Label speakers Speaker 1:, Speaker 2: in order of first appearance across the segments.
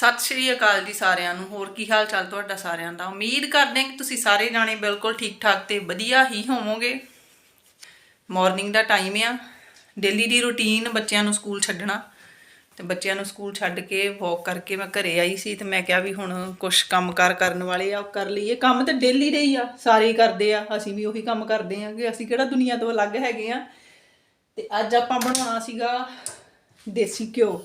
Speaker 1: ਸਤਿ ਸ਼੍ਰੀ ਅਕਾਲ ਜੀ ਸਾਰਿਆਂ ਨੂੰ। ਹੋਰ ਕੀ ਹਾਲ ਚਾਲ ਤੁਹਾਡਾ ਸਾਰਿਆਂ ਦਾ? ਉਮੀਦ ਕਰਦੇ ਹਾਂ ਕਿ ਤੁਸੀਂ ਸਾਰੇ ਜਾਣੇ ਬਿਲਕੁਲ ਠੀਕ ਠਾਕ ਤੇ ਵਧੀਆ ਹੀ ਹੋਵੋਗੇ। ਮਾਰਨਿੰਗ ਦਾ ਟਾਈਮ ਆ। ਡੇਲੀ ਦੀ ਰੁਟੀਨ ਬੱਚਿਆਂ ਨੂੰ ਸਕੂਲ ਛੱਡਣਾ। ਤੇ ਬੱਚਿਆਂ ਨੂੰ ਸਕੂਲ ਛੱਡ ਕੇ ਵਾਕ ਕਰਕੇ ਮੈਂ ਘਰੇ ਆਈ ਸੀ ਤੇ ਮੈਂ ਕਿਹਾ ਵੀ ਹੁਣ ਕੁਝ ਕੰਮਕਾਰ ਕਰਨ ਵਾਲੇ ਆ, ਉਹ ਕਰ ਲਈਏ। ਕੰਮ ਤਾਂ ਡੇਲੀ ਦੇ ਹੀ ਆ, ਸਾਰੇ ਹੀ ਕਰਦੇ ਆ। ਅਸੀਂ ਵੀ ਉਹੀ ਕੰਮ ਕਰਦੇ ਆ ਕਿ ਅਸੀਂ ਕਿਹੜਾ ਦੁਨੀਆ ਤੋਂ ਅਲੱਗ ਹੈਗੇ ਆ। ਤੇ ਅੱਜ ਆਪਾਂ ਬਣਾਉਣਾ ਸੀਗਾ ਦੇਸੀ ਘਿਓ।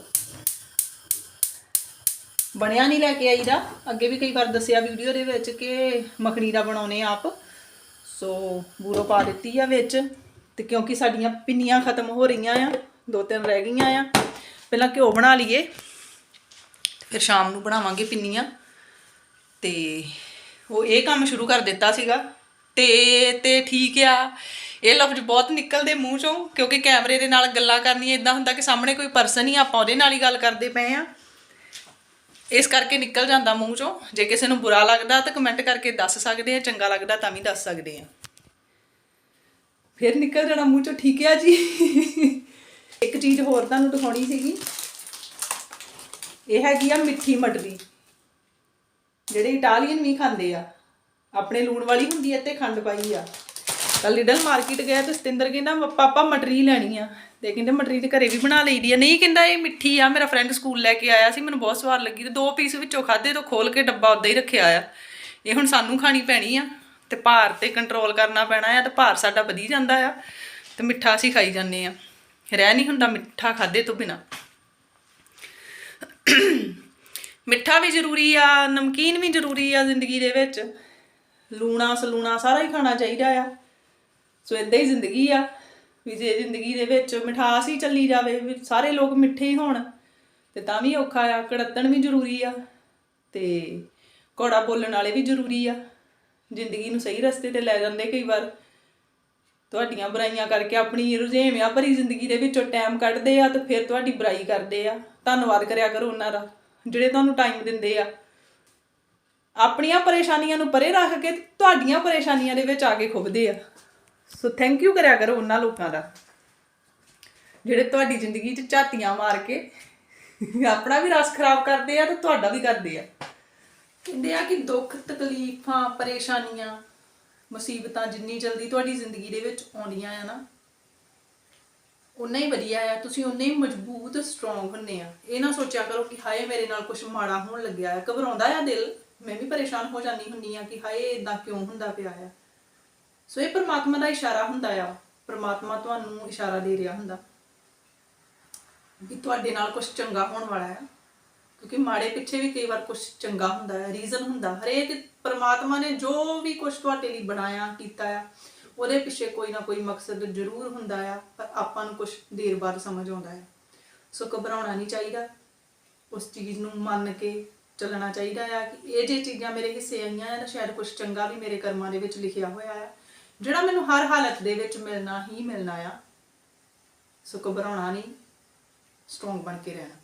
Speaker 1: ਬਣਿਆ ਨਹੀਂ ਲੈ ਕੇ ਆਈਦਾ ਅੱਗੇ ਵੀ ਕਈ ਵਾਰ ਦੱਸਿਆ ਵੀਡੀਓ ਦੇ ਵਿੱਚ ਕਿ ਮੱਖਣੀ ਦਾ ਬਣਾਉਨੇ ਆਪ। ਸੋ ਬੂਰੋ ਪਾ ਦਿੱਤੀ ਆ ਵਿੱਚ ਤੇ ਕਿਉਂਕਿ ਸਾਡੀਆਂ ਪਿੰਨੀਆਂ ਖਤਮ ਹੋ ਰਹੀਆਂ ਆ, ਦੋ ਤਿੰਨ ਰਹਿ ਗਈਆਂ ਆ। ਪਹਿਲਾਂ ਘਿਓ ਬਣਾ ਲਈਏ, ਫਿਰ ਸ਼ਾਮ ਨੂੰ ਬਣਾਵਾਂਗੇ ਪਿੰਨੀਆਂ। ਤੇ ਉਹ ਇਹ ਕੰਮ ਸ਼ੁਰੂ ਕਰ ਦਿੱਤਾ ਸੀਗਾ। ਤੇ ਤੇ ਠੀਕ ਆ। ਇਹ ਲਫ਼ਜ਼ ਬਹੁਤ ਨਿਕਲਦੇ ਮੂੰਹ ਚੋਂ, ਕਿਉਂਕਿ ਕੈਮਰੇ ਦੇ ਨਾਲ ਗੱਲਾਂ ਕਰਨੀਆਂ ਇਦਾਂ ਹੁੰਦਾ ਕਿ ਸਾਹਮਣੇ ਕੋਈ ਪਰਸਨ ਹੀ ਆਪਾਂ ਉਹਦੇ ਨਾਲ ਹੀ ਗੱਲ ਕਰਦੇ ਪਏ ਆ। ਇਸ ਕਰਕੇ ਨਿਕਲ ਜਾਂਦਾ ਮੂੰਹ ਚੋਂ। ਜੇ ਕਿਸੇ ਨੂੰ ਬੁਰਾ ਲੱਗਦਾ ਤਾਂ ਕਮੈਂਟ ਕਰਕੇ ਦੱਸ ਸਕਦੇ ਆ, ਚੰਗਾ ਲੱਗਦਾ ਤਾਂ ਵੀ ਦੱਸ ਸਕਦੇ ਆ। ਫਿਰ ਨਿਕਲ ਜਾਣਾ ਮੂੰਹ ਚੋਂ, ਠੀਕ ਆ ਜੀ। ਇੱਕ ਚੀਜ਼ ਹੋਰ ਤੁਹਾਨੂੰ ਦਿਖਾਉਣੀ ਸੀਗੀ। ਇਹ ਹੈਗੀ ਆ ਮਿੱਠੀ ਮਟਰੀ। ਜਿਹੜੇ ਇਟਾਲੀਅਨ ਵੀ ਖਾਂਦੇ ਆ, ਆਪਣੇ ਲੂਣ ਵਾਲੀ ਹੁੰਦੀ ਹੈ ਤੇ ਖੰਡ ਪਾਈ ਆ। ਕੱਲ ਲਿਡਲ ਮਾਰਕੀਟ ਗਿਆ ਤੇ ਸਤਿੰਦਰ ਕਹਿੰਦਾ, ਪਾਪਾ ਮਟਰੀ ਲੈਣੀ ਆ। ਤੇ ਕਹਿੰਦੇ, ਮਟਰੀ ਤੇ ਘਰੇ ਵੀ ਬਣਾ ਲਈ ਦੀ ਆ। ਨਹੀਂ, ਕਹਿੰਦਾ, ਇਹ ਮਿੱਠੀ ਆ, ਮੇਰਾ ਫਰੈਂਡ ਸਕੂਲ ਲੈ ਕੇ ਆਇਆ ਸੀ, ਮੈਨੂੰ ਬਹੁਤ ਸਵਾਦ ਲੱਗੀ ਤੇ ਦੋ ਪੀਸ ਵਿੱਚੋਂ ਖਾਦੇ ਤੋਂ ਖੋਲ ਕੇ ਡੱਬਾ ਉਦਾਂ ਹੀ ਰੱਖਿਆ ਆ। ਇਹ ਹੁਣ ਸਾਨੂੰ ਖਾਣੀ ਪੈਣੀ ਆ ਤੇ ਭਾਰ ਤੇ ਕੰਟਰੋਲ ਕਰਨਾ ਪੈਣਾ ਆ ਤੇ ਭਾਰ ਸਾਡਾ ਵਧੀ ਜਾਂਦਾ ਆ ਤੇ ਮਿੱਠਾ ਅਸੀਂ ਖਾਈ ਜਾਂਦੇ ਆ। ਰਹਿ ਨਹੀਂ ਹੁੰਦਾ ਮਿੱਠਾ ਖਾਦੇ ਤੋਂ ਬਿਨਾ। ਮਿੱਠਾ ਵੀ ਜ਼ਰੂਰੀ ਆ, ਨਮਕੀਨ ਵੀ ਜ਼ਰੂਰੀ ਆ ਜ਼ਿੰਦਗੀ ਦੇ ਵਿੱਚ। ਲੂਣਾ, ਸਲੂਣਾ ਸਾਰਾ ਹੀ ਖਾਣਾ ਚਾਹੀਦਾ ਆ। ਸੋ ਇਦਾਂ ਹੀ ਜ਼ਿੰਦਗੀ ਆ, ਵੀ ਜੇ ਜ਼ਿੰਦਗੀ ਦੇ ਵਿੱਚ ਮਿਠਾਸ ਹੀ ਚੱਲੀ ਜਾਵੇ, ਵੀ ਸਾਰੇ ਲੋਕ ਮਿੱਠੇ ਹੀ ਹੋਣ, ਤੇ ਤਾਂ ਵੀ ਔਖਾ ਆ, ਕੜੱਤਣ ਵੀ ਜ਼ਰੂਰੀ ਆ, ਤੇ ਘੋੜਾ ਬੋਲਣ ਵਾਲੇ ਵੀ ਜ਼ਰੂਰੀ ਆ। ਜ਼ਿੰਦਗੀ ਨੂੰ ਸਹੀ ਰਸਤੇ ਤੇ ਲੈ ਜਾਂਦੇ ਕਈ ਵਾਰ। ਤੁਹਾਡੀਆਂ ਬੁਰਾਈਆਂ ਕਰਕੇ ਆਪਣੀ ਰੁਝੇਵਿਆਂ ਭਰੀ ਜ਼ਿੰਦਗੀ ਦੇ ਵਿੱਚੋਂ ਟਾਈਮ ਕੱਢਦੇ ਆ, ਤੇ ਫਿਰ ਤੁਹਾਡੀ ਬੁਰਾਈ ਕਰਦੇ ਆ। ਧੰਨਵਾਦ ਕਰਿਆ ਕਰੋ ਉਹਨਾਂ ਦਾ, ਜਿਹੜੇ ਤੁਹਾਨੂੰ ਟਾਈਮ ਦਿੰਦੇ ਆ। ਆਪਣੀਆਂ ਪਰੇਸ਼ਾਨੀਆਂ ਨੂੰ ਪਰੇ ਰੱਖ ਕੇ, ਤੁਹਾਡੀਆਂ ਪਰੇਸ਼ਾਨੀਆਂ ਦੇ ਵਿੱਚ ਆ ਕੇ ਖੁੱਬਦੇ ਆ। ਸੋ ਥੈਂਕ ਯੂ ਕਰਿਆ ਕਰੋ ਉਹਨਾਂ ਲੋਕਾਂ ਦਾ। ਜਿਹੜੇ ਤੁਹਾਡੀ ਜ਼ਿੰਦਗੀ 'ਚ ਝਾਤੀਆਂ ਮਾਰ ਕੇ ਆਪਣਾ ਵੀ ਰਸ ਖਰਾਬ ਕਰਦੇ ਆ ਤੇ ਤੁਹਾਡਾ ਵੀ ਕਰਦੇ ਆ। ਕਹਿੰਦੇ ਆ ਕਿ ਦੁੱਖ, ਤਕਲੀਫਾਂ, ਪਰੇਸ਼ਾਨੀਆਂ, ਮੁਸੀਬਤਾਂ ਜਿੰਨੀ ਜਲਦੀ ਤੁਹਾਡੀ ਜ਼ਿੰਦਗੀ ਦੇ ਵਿੱਚ ਆਉਂਦੀਆਂ ਆ ਨਾ ਉਨਾ ਹੀ ਵਧੀਆ ਆ। ਤੁਸੀਂ ਉਨੇ ਹੀ ਮਜ਼ਬੂਤ ਸਟਰੋਂਗ ਹੁੰਨੇ ਆ। ਇਹ ਨਾ ਸੋਚਿਆ ਕਰੋ ਕਿ ਹਾਏ, ਮੇਰੇ ਨਾਲ ਕੁਝ ਮਾੜਾ ਹੋਣ ਲੱਗਿਆ ਆ। ਘਬਰਾਉਂਦਾ ਆ ਦਿਲ। ਮੈਂ ਵੀ ਪਰੇਸ਼ਾਨ ਹੋ ਜਾਂਦੀ ਹੁੰਨੀ ਆ ਕਿ ਹਾਏ ਇਦਾਂ ਕਿਉਂ ਹੁੰਦਾ ਪਿਆ ਆ? ਸੋ ਇਹ ਪ੍ਰਮਾਤਮਾ ਦਾ ਇਸ਼ਾਰਾ ਹੁੰਦਾ ਆ। ਪਰਮਾਤਮਾ ਤੁਹਾਨੂੰ ਇਸ਼ਾਰਾ ਦੇ ਰਿਹਾ ਹੁੰਦਾ। ਵੀ ਤੁਹਾਡੇ ਨਾਲ ਕੁਝ ਚੰਗਾ ਹੋਣ ਵਾਲਾ ਆ। ਕਿਉਂਕਿ ਮਾੜੇ ਪਿੱਛੇ ਵੀ ਕਈ ਵਾਰ ਕੁਝ ਚੰਗਾ ਹੁੰਦਾ ਹੈ ਰੀਜ਼ਨ ਹੁੰਦਾ। ਹਰੇਕ ਪ੍ਰਮਾਤਮਾ ਨੇ ਜੋ ਵੀ ਕੁਝ ਤੁਹਾਡੇ ਲਈ ਬਣਾਇਆ, ਕੀਤਾ ਆ, ਉਹਦੇ ਪਿੱਛੇ ਕੋਈ ਨਾ ਕੋਈ ਮਕਸਦ ਜ਼ਰੂਰ ਹੁੰਦਾ ਆ, ਪਰ ਆਪਾਂ ਨੂੰ ਕੁਝ ਦੇਰ ਬਾਅਦ ਸਮਝ ਆਉਂਦਾ ਹੈ ਸੋ ਘਬਰਾਉਣਾ ਨਹੀਂ ਚਾਹੀਦਾ। ਉਸ ਚੀਜ਼ ਨੂੰ ਮੰਨ ਕੇ ਚੱਲਣਾ ਚਾਹੀਦਾ ਆ ਕਿ ਇਹ ਜੇ ਚੀਜ਼ਾਂ ਮੇਰੇ ਹਿੱਸੇ ਆਈਆਂ ਆ, ਤਾਂ ਸ਼ਾਇਦ ਕੁਝ ਚੰਗਾ ਵੀ ਮੇਰੇ ਕਰਮਾਂ ਦੇ ਵਿੱਚ ਲਿਖਿਆ ਹੋਇਆ ਆ। ਜਿਹੜਾ ਮੈਨੂੰ ਹਰ ਹਾਲਤ ਦੇ ਵਿੱਚ ਮਿਲਣਾ ਹੀ ਮਿਲਣਾ ਆ ਸੋ ਘਬਰਾਉਣਾ ਨਹੀਂ ਸਟਰੋਂਗ ਬਣ ਕੇ ਰਹਿਣਾ।